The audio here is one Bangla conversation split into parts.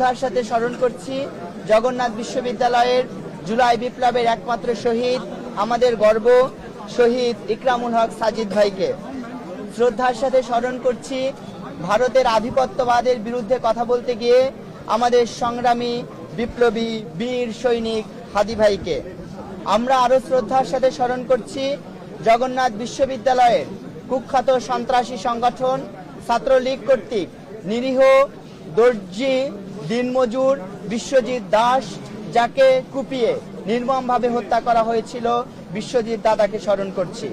শ্রদ্ধার সাথে স্মরণ করছি, জগন্নাথ বিশ্ববিদ্যালয়ের জুলাই বিপ্লবের একমাত্র শহীদ, আমাদের গর্ব, শহীদ ইকরামুল হক সাজিদ ভাইকে। শ্রদ্ধার সাথে স্মরণ করছি, ভারতের আধিপত্যবাদের বিরুদ্ধে কথা বলতে গিয়ে আমাদের সংগ্রামী বিপ্লবী বীর সৈনিক হাদি ভাইকে। আমরা আরও শ্রদ্ধার সাথে স্মরণ করছি, জগন্নাথ বিশ্ববিদ্যালয়ের কুখ্যাত সন্ত্রাসী সংগঠন ছাত্রলীগ কর্তৃক নিরীহ দর্জি, দিনমজুর, বিশ্বজিৎ দাস যাকে কুপিয়ে নির্মমভাবে হত্যা করা হয়েছিল, বিশ্বজিৎ দাদাকে স্মরণ করছি।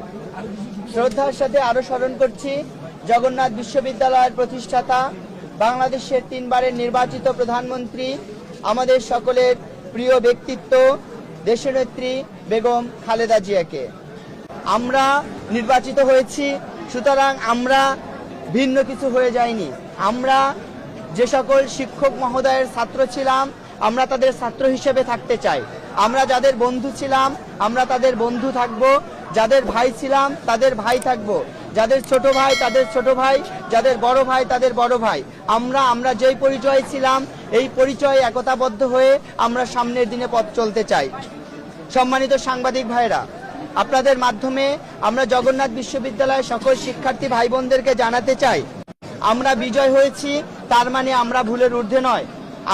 শ্রদ্ধার সাথে আরও স্মরণ করছি, জগন্নাথ বিশ্ববিদ্যালয়ের প্রতিষ্ঠাতা, বাংলাদেশের তিনবারের নির্বাচিত প্রধানমন্ত্রী, আমাদের সকলের প্রিয় ব্যক্তিত্ব, দেশনেত্রী বেগম খালেদা জিয়াকে। আমরা নির্বাচিত হয়েছি, সুতরাং আমরা ভিন্ন কিছু হয়ে যাইনি। আমরা যে সকল শিক্ষক মহোদয়ের ছাত্র ছিলাম, আমরা তাদের ছাত্র হিসেবে থাকতে চাই। আমরা যাদের বন্ধু ছিলাম, আমরা তাদের বন্ধু থাকব। যাদের ভাই ছিলাম, তাদের ভাই থাকব। যাদের ছোট ভাই, তাদের ছোট ভাই। যাদের বড় ভাই, তাদের বড় ভাই। আমরা আমরা যেই পরিচয় ছিলাম, এই পরিচয়ে একতাবদ্ধ হয়ে আমরা সামনের দিনে পথ চলতে চাই। সম্মানিত সাংবাদিক ভাইরা আপনাদের মাধ্যমে আমরা জগন্নাথ বিশ্ববিদ্যালয়ের সকল শিক্ষার্থী ভাই বোনদেরকে জানাতে চাই আমরা বিজয় হয়েছি, তার মানে আমরা ভুলের ঊর্ধ্বে নয়।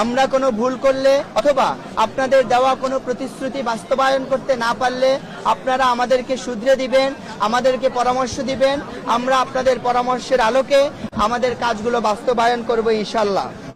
আমরা কোনো ভুল করলে অথবা আপনাদের দেওয়া কোনো প্রতিশ্রুতি বাস্তবায়ন করতে না পারলে আপনারা আমাদেরকে শুধরে দিবেন, আমাদেরকে পরামর্শ দিবেন। আমরা আপনাদের পরামর্শের আলোকে আমাদের কাজগুলো বাস্তবায়ন করব ইনশাল্লাহ